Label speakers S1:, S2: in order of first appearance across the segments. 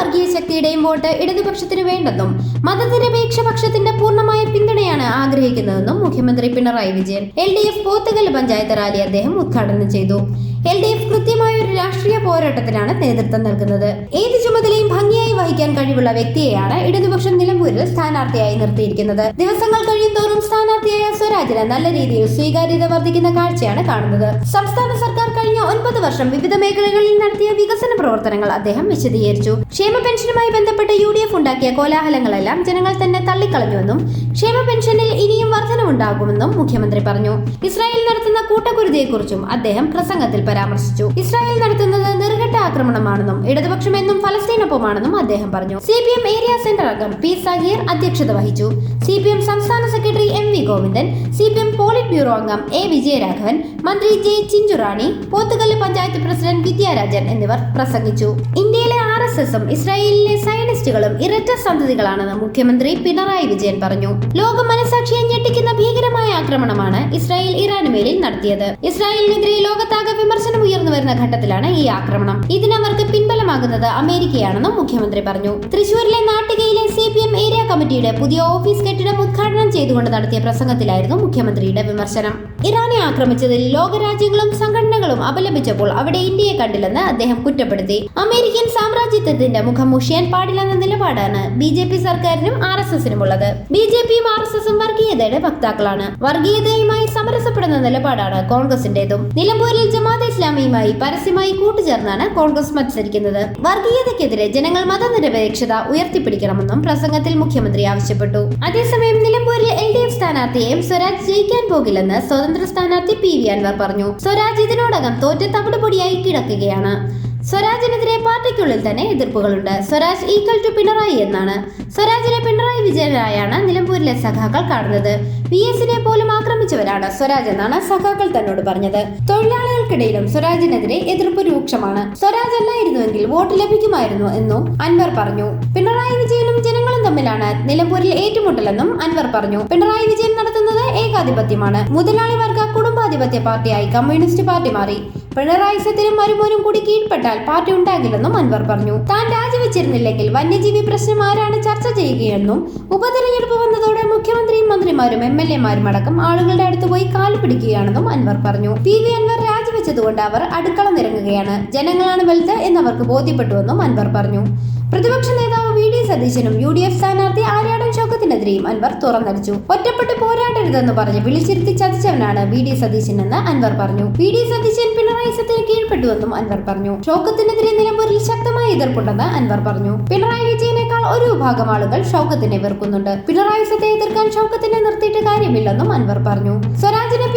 S1: വർഗീയ ശക്തിയുടെയും വോട്ട് ഇടതുപക്ഷത്തിന് വേണ്ടെന്നും മതനിരപേക്ഷ പക്ഷത്തിന്റെ പൂർണമായ പിന്തുണയാണ് ആഗ്രഹിക്കുന്നതെന്നും മുഖ്യമന്ത്രി Pinarayi Vijayan L D F Pothukallu panchayat rally അദ്ദേഹം ഉദ്ഘാടനം ചെയ്തു. എൽ ഡി എഫ് കൃത്യമായ ഒരു രാഷ്ട്രീയ പോരാട്ടത്തിലാണ് നേതൃത്വം നൽകുന്നത്. ഏത് ചുമതലയും ഭംഗിയായി വഹിക്കാൻ കഴിവുള്ള വ്യക്തിയെയാണ് ഇടതുപക്ഷം നിലമ്പൂരിൽ സ്ഥാനാർത്ഥിയായി നിർത്തിയിരിക്കുന്നത്. ദിവസങ്ങൾ കഴിയും തോറും സ്ഥാനാർത്ഥിയായ സ്വരാജിന് നല്ല രീതിയിൽ സ്വീകാര്യത വർദ്ധിക്കുന്ന കാഴ്ചയാണ് കാണുന്നത്. സംസ്ഥാന സർക്കാർ കഴിഞ്ഞ ഒൻപത് വർഷം വിവിധ മേഖലകളിൽ നടത്തിയ വികസന പ്രവർത്തനങ്ങൾ അദ്ദേഹം വിശദീകരിച്ചു. ക്ഷേമ പെൻഷനുമായി ബന്ധപ്പെട്ട് ഉണ്ടാക്കിയ കോലാഹലങ്ങളെല്ലാം ജനങ്ങൾ തന്നെ തള്ളിക്കളഞ്ഞുവെന്നും ക്ഷേമ പെൻഷനിൽ ഇനിയും വർധനവുണ്ടാകുമെന്നും മുഖ്യമന്ത്രി പറഞ്ഞു. ഇസ്രായേൽ നടത്തുന്ന കൂട്ടക്കുരുതിയെക്കുറിച്ചും അദ്ദേഹം പ്രസംഗത്തിൽ പരാമർശിച്ചു. ഇസ്രായേൽ നടത്തുന്നത് നിർഘട്ട ആക്രമണമാണെന്നും ഇടതുപക്ഷം എന്നും ഫലസ്തീനൊപ്പമാണെന്നും അദ്ദേഹം പറഞ്ഞു. C P M area centre അംഗം പി സഹീർ അധ്യക്ഷത വഹിച്ചു. സി പി എം സംസ്ഥാന secretary M V Govindan C P M politburo അംഗം എ വിജയരാഘവൻ മന്ത്രി ജെ ചിഞ്ചുറാണി പോത്തുകല്ല് പഞ്ചായത്ത് പ്രസിഡന്റ് വിദ്യാരാജൻ എന്നിവർ പ്രസംഗിച്ചു. ഇന്ത്യയിലെ എസ് എസും ഇസ്രായേലിലെ സയനിസ്റ്റുകളും ഇരട്ട സന്തതികളാണെന്ന് മുഖ്യമന്ത്രി പിണറായി വിജയൻ പറഞ്ഞു. ലോക മനസാക്ഷിയെ ഞെട്ടിക്കുന്ന ഭീകരമായ ആക്രമണമാണ് ഇസ്രായേൽ ഇറാന് മേലിൽ നടത്തിയത്. ഇസ്രായേലിനെതിരെ ലോകത്താകെ വിമർശനം ഉയർന്നു വരുന്ന ഘട്ടത്തിലാണ് ഈ ആക്രമണം. ഇതിനവർക്ക് പിൻബലമാകുന്നത് അമേരിക്കയാണെന്നും മുഖ്യമന്ത്രി പറഞ്ഞു. തൃശൂരിലെ നാട്ടികയിലെ സി പി എം ഏരിയ കമ്മിറ്റിയുടെ പുതിയ ഓഫീസ് കെട്ടിടം ഉദ്ഘാടനം ചെയ്തുകൊണ്ട് നടത്തിയ പ്രസംഗത്തിലായിരുന്നു മുഖ്യമന്ത്രിയുടെ വിമർശനം. ഇറാനെ ആക്രമിച്ചതിൽ ലോകരാജ്യങ്ങളും സംഘടനകളും അപലപിച്ചപ്പോൾ അവിടെ ഇന്ത്യയെ കണ്ടില്ലെന്ന് അദ്ദേഹം കുറ്റപ്പെടുത്തി. അമേരിക്കൻ സാമ്രാജ്യത്വത്തിന്റെ മുഖം മുഷിയാൻ പാടില്ലെന്ന നിലപാടാണ് ബി ജെ പി സർക്കാരിനും ആർ എസ് എസിനും ഉള്ളത് ബി ജെ പിയും ആർ എസ് എസും വർഗീയതയുടെ വക്താക്കളാണ്. വർഗീയതയുമായി സമരസപ്പെടുന്ന നിലപാടാണ് കോൺഗ്രസിന്റേതും. നിലമ്പൂരിൽ ജമാഅത്ത് ഇസ്ലാമിയുമായി പരസ്യമായി കൂട്ടുചേർന്നാണ് കോൺഗ്രസ് മത്സരിക്കുന്നത്. വർഗീയതയ്ക്കെതിരെ ജനങ്ങൾ മതനിരപേക്ഷത ഉയർത്തിപ്പിടിക്കണമെന്നും പ്രസംഗത്തിൽ മുഖ്യമന്ത്രി ആവശ്യപ്പെട്ടു. അതേസമയം നിലമ്പൂരിൽ എൽ ഡി എഫ് സ്ഥാനാർത്ഥി എം സ്വരാജ് ജയിക്കാൻ പോകില്ലെന്ന് സ്വതന്ത്ര സ്ഥാനാർത്ഥി പി വി അൻവർ പറഞ്ഞു. സ്വരാജ് ഇതിനോടകം തോറ്റ തവിടുപൊടിയായി കിടക്കുകയാണ്. സ്വരാജിനെതിരെ പാർട്ടിക്കുള്ളിൽ തന്നെ എതിർപ്പുകളുണ്ട്. സ്വരാജ് ഈക്വൽ ടു പിണറായി എന്നാണ്. സ്വരാജിനെ പിണറായി വിജയനായാണ് നിലമ്പൂരിലെ സഖാക്കൾ കാണുന്നത്. വി എസിനെ പോലും ആക്രമിച്ചവരാണ് സ്വരാജ് എന്നാണ് സഖാക്കൾ തന്നോട് പറഞ്ഞത്. തൊഴിലാളികൾക്കിടയിലും സ്വരാജിനെതിരെ എതിർപ്പ് രൂക്ഷമാണ്. സ്വരാജ് അല്ലായിരുന്നുവെങ്കിൽ വോട്ട് ലഭിക്കുമായിരുന്നു എന്നും അൻവർ പറഞ്ഞു. പിണറായി ജനങ്ങളും തമ്മിലാണ് നിലമ്പൂരിൽ ഏറ്റുമുട്ടലെന്നും അൻവർ പറഞ്ഞു. പിണറായി വിജയൻ നടത്തുന്നത് ഏകാധിപത്യമാണ്. മുതലാളി വർഗ കുടുംബാധിപത്യ പാർട്ടിയായി കമ്മ്യൂണിസ്റ്റ് പാർട്ടി മാറി. പിണറായി സത്യനും മരുമോനും കൂടി കീഴ്പ്പെട്ടാൽ പാർട്ടി ഉണ്ടാകില്ലെന്നും അൻവർ പറഞ്ഞു. താൻ രാജിവെച്ചിരുന്നില്ലെങ്കിൽ വന്യജീവി പ്രശ്നം ആരാണ് ചർച്ച ചെയ്യുകയെന്നും ഉപതെരഞ്ഞെടുപ്പ് വന്നതോടെ മുഖ്യമന്ത്രിയും മന്ത്രിമാരും എം എൽ എമാരും അടക്കം ആളുകളുടെ അടുത്ത് പോയി കാൽ പിടിക്കുകയാണെന്നും അൻവർ പറഞ്ഞു. പി വി അൻവർ രാജിവെച്ചതുകൊണ്ട് അവർ അടുക്കള നിരങ്ങുകയാണ്. ജനങ്ങളാണ് വലുത് എന്നവർക്ക് ബോധ്യപ്പെട്ടുവെന്നും അൻവർ പറഞ്ഞു. പ്രതിപക്ഷ നേതാവ് വി ഡി സതീശനും യു ഡി എഫ് സ്ഥാനാർത്ഥി ആര്യാടൻ ഷൗക്കത്തിനെതിരെയും അൻവർ തുറന്നടിച്ചു. ഒറ്റപ്പെട്ട് പോരാടരുതെന്ന് പറഞ്ഞ് വിളിച്ചിരുത്തി ചതിച്ചവനാണ് വി ഡി സതീശൻ എന്ന് അൻവർ പറഞ്ഞു. വി ഡി സതീശൻ പിണറായി സത്തിന് കീഴ്പ്പെട്ടുവെന്നും അൻവർ പറഞ്ഞു. ഷൗക്കത്തിനെതിരെ നിലമ്പൂരിൽ ശക്തമായ എതിർപ്പുണ്ടെന്ന് അൻവർ പറഞ്ഞു. പിണറായി വിജയനേക്കാൾ ഒരു വിഭാഗം ആളുകൾ ഷൗക്കത്തിനെ വെറുക്കുന്നുണ്ട്. പിണറായി സത്തെ എതിർക്കാൻ ഷൗക്കത്തിനെ നിർത്തിയിട്ട് കാര്യമില്ലെന്നും അൻവർ പറഞ്ഞു. സ്വരാജിനെ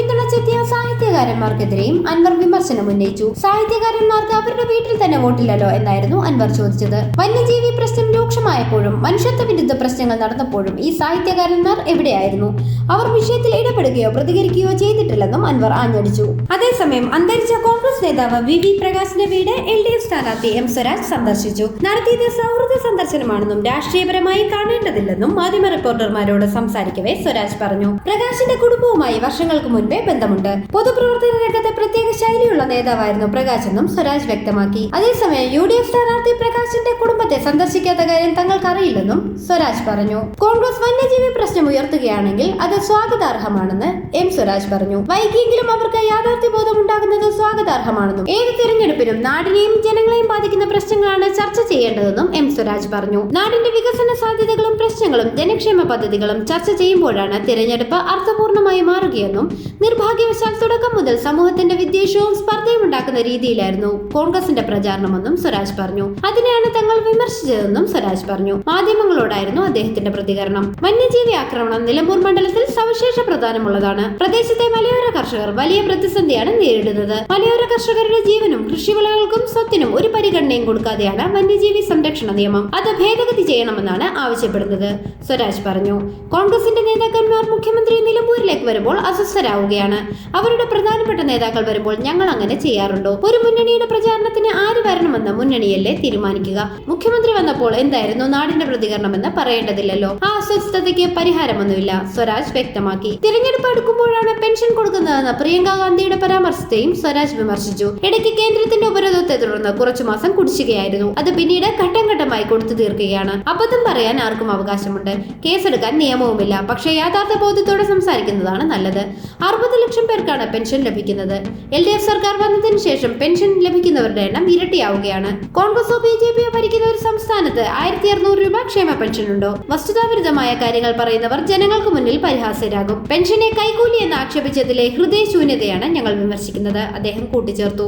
S1: സാഹിത്യകാരന്മാർക്കെതിരെയും അൻവർ വിമർശനം ഉന്നയിച്ചു. സാഹിത്യകാരന്മാർക്ക് അവരുടെ വീട്ടിൽ തന്നെ വോട്ടില്ലല്ലോ എന്നായിരുന്നു അൻവർ ചോദിച്ചത്. വന്യജീവി പ്രശ്നം രൂക്ഷമായപ്പോഴും മനുഷ്യത്വ വിരുദ്ധ പ്രശ്നങ്ങൾ നടന്നപ്പോഴും ഈ സാഹിത്യകാരന്മാർ എവിടെയായിരുന്നു? അവർ വിഷയത്തിൽ ഇടപെടുകയോ പ്രതികരിക്കുകയോ ചെയ്തിട്ടില്ലെന്നും അൻവർ ആഞ്ഞടിച്ചു. അതേസമയം അന്തരിച്ച കോൺഗ്രസ് നേതാവ് വി വി പ്രകാശിന്റെ വീട് എൽ ഡി എഫ് സ്ഥാനാർത്ഥി എം സ്വരാജ് സന്ദർശിച്ചു. നടത്തിയത് സൗഹൃദ സന്ദർശനമാണെന്നും രാഷ്ട്രീയപരമായി കാണേണ്ടതില്ലെന്നും മാധ്യമ റിപ്പോർട്ടർമാരോട് സംസാരിക്കവേ സ്വരാജ് പറഞ്ഞു. പ്രകാശിന്റെ കുടുംബവുമായി വർഷങ്ങൾക്ക് മുൻപേ ബന്ധമുണ്ട്. പൊതുപ്രവർത്തന രംഗത്തെ പ്രത്യേക ശൈലിയുള്ള നേതാവായിരുന്നു പ്രകാശ് എന്നും സ്വരാജ് വ്യക്തമാക്കി. അതേസമയം യു ഡി എഫ് സ്ഥാനാർത്ഥി പ്രകാശിന്റെ കുടുംബത്തെ സന്ദർശിക്കാത്ത കാര്യം തങ്ങൾക്കറിയില്ലെന്നും സ്വരാജ് പറഞ്ഞു. കോൺഗ്രസ് വന്യജീവി പ്രശ്നം ഉയർത്തുകയാണെങ്കിൽ അത് സ്വാഗതാർഹമാണെന്ന് എം സ്വരാജ് പറഞ്ഞു. വൈകിയെങ്കിലും അവർക്ക് യാഥാർത്ഥ്യബോധം ഉണ്ടാകുന്നത് സ്വാഗതാർഹമാണെന്നും ഏത് തിരഞ്ഞെടുപ്പിനും നാടിനെയും ജനങ്ങളെയും ബാധിക്കുന്ന പ്രശ്നങ്ങളാണ് ചർച്ച ചെയ്യേണ്ടതെന്നും എം സ്വരാജ് പറഞ്ഞു. നാടിന്റെ വികസന സാധ്യതകളും പ്രശ്നങ്ങളും ജനക്ഷേമ പദ്ധതികളും ചർച്ച ചെയ്യുമ്പോഴാണ് തിരഞ്ഞെടുപ്പ് അർത്ഥപൂർണമായി മാറുകയെന്നും നിർഭാഗ്യവശാൽ തുടക്കം മുതൽ സമൂഹത്തിന്റെ വിദ്വേഷവും സ്പർദ്ധയും ഉണ്ടാക്കുന്ന രീതിയിലായിരുന്നു കോൺഗ്രസിന്റെ പ്രചാരണമെന്നും സ്വരാജ് പറഞ്ഞു. അതിനെയാണ് തങ്ങൾ വിമർശിച്ചതെന്നും സ്വരാജ് പറഞ്ഞു. മാധ്യമങ്ങളോടായിരുന്നു അദ്ദേഹത്തിന്റെ പ്രതികരണം. വന്യജീവി ആക്രമണം നിലമ്പൂർ മണ്ഡലത്തിൽ സവിശേഷ പ്രധാനമുള്ളതാണ് പ്രദേശത്തെ മലയോര കർഷകർ വലിയ പ്രതിസന്ധിയാണ് നേരിടുന്നത്. മലയോര കർഷകരുടെ ജീവനും കൃഷിവിളകൾക്കും സ്വത്തിനും ഒരു പരിഗണനയും കൊടുക്കാതെയാണ് വന്യജീവി സംരക്ഷണ നിയമം. അത് ഭേദഗതി ചെയ്യണമെന്നാണ് ആവശ്യപ്പെടുന്നത്. സ്വരാജ് പറഞ്ഞു കോൺഗ്രസിന്റെ നേതാക്കന്മാർ മുഖ്യമന്ത്രി നിലമ്പൂരിലേക്ക് വരുമ്പോൾ അസ്വസ്ഥരാകുകയാണ് അവരുടെ പ്രധാനപ്പെട്ട നേതാക്കൾ വരുമ്പോൾ ഞങ്ങൾ അങ്ങനെ ചെയ്യാറുണ്ടോ? ഒരു മുന്നണിയുടെ പ്രചാരണത്തിന് ആര് വരണമെന്ന് മുന്നണിയല്ലേ തീരുമാനിക്കുക? മുഖ്യമന്ത്രി വന്നപ്പോൾ എന്തായിരുന്നു നാടിന്റെ പ്രതികരണമെന്ന് പറയേണ്ടതില്ലല്ലോ. ആ അസ്വസ്ഥതയ്ക്ക് പരിഹാരമൊന്നുമില്ല. സ്വരാജ് വ്യക്തമാക്കി. തിരഞ്ഞെടുപ്പ് അടുക്കുമ്പോഴാണ് പെൻഷൻ കൊടുക്കുന്നതെന്ന പ്രിയങ്ക ഗാന്ധിയുടെ പരാമർശത്തെയും സ്വരാജ് വിമർശിച്ചു. ഇടയ്ക്ക് കേന്ദ്രത്തിന്റെ ഉപരോധത്തെ തുടർന്ന് കുറച്ചു മാസം കുടിശ്ശികയായിരുന്നു. അത് പിന്നീട് ഘട്ടം ഘട്ടമായി കൊടുത്തു തീർക്കുകയാണ്. അബദ്ധം പറയാൻ ആർക്കും അവകാശമുണ്ട്. കേസെടുക്കാൻ നിയമവുമില്ല. പക്ഷേ യാഥാർത്ഥ ബോധ്യത്തോടെ സംസാരിക്കുന്നതാണ് നല്ലത്. അറുപത് ലക്ഷം പേർക്കാണ് പെൻഷൻ ലഭിക്കുന്നത്. എൽ ഡി എഫ് സർക്കാർ വന്നതിന് ശേഷം പെൻഷൻ ലഭിക്കുന്നവരുടെ എണ്ണം ഇരട്ടിയാവുകയാണ്. കോൺഗ്രസോ ബി ജെ പിയോ ഭരിക്കുന്ന ഒരു സംസ്ഥാനത്ത് ആയിരത്തി അറുന്നൂറ് രൂപ ക്ഷേമ പെൻഷൻ ഉണ്ടോ വസ്തുതാവിരുദ്ധമായ കാര്യങ്ങൾ പറയുന്നവർ ജനങ്ങൾക്ക് മുന്നിൽ പരിഹാസ്യരാകും. പെൻഷനെ കൈകൂലി എന്ന് ആക്ഷേപിച്ചതിലെ ഹൃദയശൂന്യതയാണ് ഞങ്ങൾ വിമർശിക്കുന്നത്. അദ്ദേഹം കൂട്ടിച്ചേർത്തു.